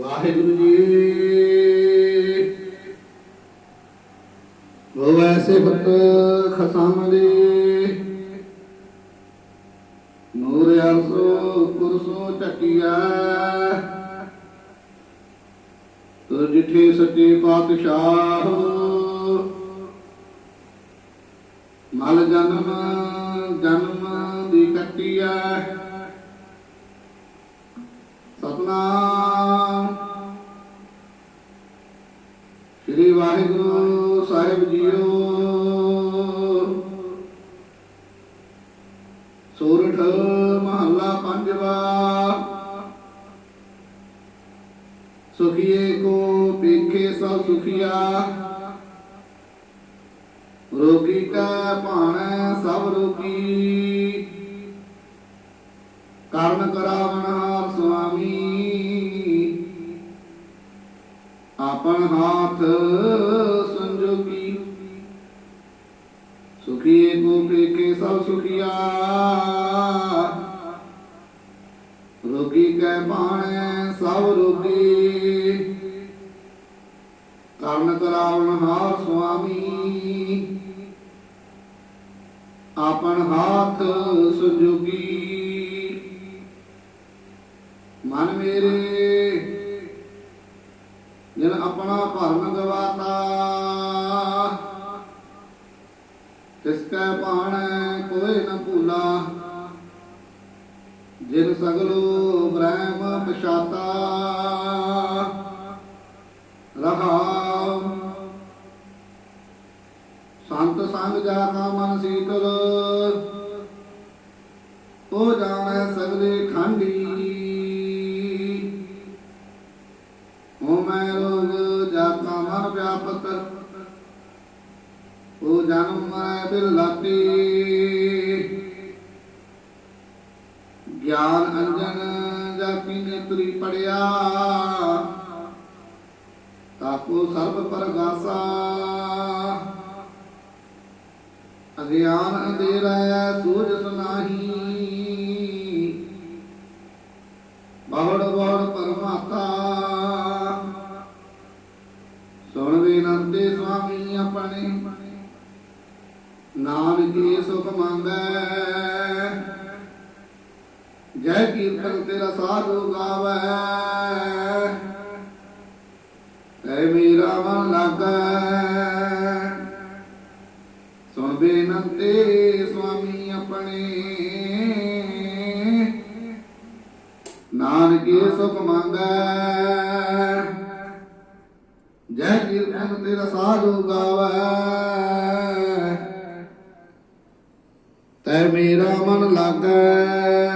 ਵਾਹਿਗੁਰੂ ਜੀ। ਉਹ ਐਸੇ ਬਤ ਖਸਮ ਦੇ ਨੂਰ ਅਰਸੋ ਕੁਰਸੋ ਟਕਿਆ ਤੁਰ ਜਿਠੇ ਸੱਚੇ ਪਾਤਸ਼ਾਹ। ਮਲ ਜਨਮ ਜਨਮ ਦੀ ਕੱਟਿਆ ਸਤਨਾਮ ਵਾਹਿਗੁਰੂ ਸਾਹਿਬ ਜੀਓ ਸੋਰਠ ਮਹੱਲਾ ਪੰਜਵਾ, ਸੁਖੀਏ ਕੋ ਪੇਖੇ ਸਭ ਸੁਖੀਆ ਰੋਗੀ ਕਾ ਭਾਣੈ ਸਭ ਰੋਗੀ ਕਰਨ ਕਰਾਵਨ ਆਪਨ ਹਾਥ ਸੰਜੋਗੀ ਸੁਖੀਏ ਕੋ ਕੇ ਸਭ ਸੁਖੀਆ। ਰੋਗੀ ਕੈ ਬਾਣੈ ਸਭ ਰੋਗੀ। ਕਰਨ ਕਰਾਵਨ ਹਾਰ ਸੁਆਮੀ। ਆਪਨ ਹਾਥ ਸੰਜੋਗੀ ਮਨ ਮੇਰੇ ਜਿਨ ਸਗਲੋ ਬ੍ਰਹਮ ਪਛਾਤਾ ਰਹਾਉ ਸੰਤ ਸੰਗ ਜਾ ਕਾ ਮਨ ਸੀਤਲ ਉਹ ਜਾਣੈ ਸਗਲੇ ਖਾਂਡੀ। ਉਹ ਮੈਂ ਰੋਗ ਜਾਤਾ ਮਨ ਵਿਆਪਤ ਉਹ ਜਨਮ ਮੈਂ ਬਿਲ ਲਾਤੀ। ਗਿਆਨ ਅੰਜਨ ਜਾਪੀ ਨੇਤਰੀ ਪੜਿਆ। ਤਾਕੋ ਸਰਬ ਪਰਗਾਸਾ। ਅਗਿਆਨ ਅੰਧੇਰਾ ਸੂਝ ਸੁਨਾਹੀ। ਬਾਵੜ ਬਾਵੜ ਪਰਮਾਤਾ ਸੁਣ ਬੇਨੰਤੇ ਸੁਆਮੀ ਆਪਣੇ। ਨਾਨਕੇ ਸੁਖ ਮੰਗੈ। ਜੈ ਕੀਰਤਨ ਤੇਰਾ ਸਾਧੂ ਗਾਵੈ। ਐ ਮੇਰਾ ਮਨ ਲਾਗੈ। ਸੁਣ ਬੇਨੰਤੇ ਸੁਆਮੀ ਆਪਣੇ। ਨਾਨਕੇ ਸੁਖ ਮੰਗੈ। ਜੈ ਕੀਰਤਨ ਤੇਰਾ ਸਾਧੂ ਗਾਵੈ। ਤੈ ਮੇਰਾ ਮਨ ਲਾਗੈ।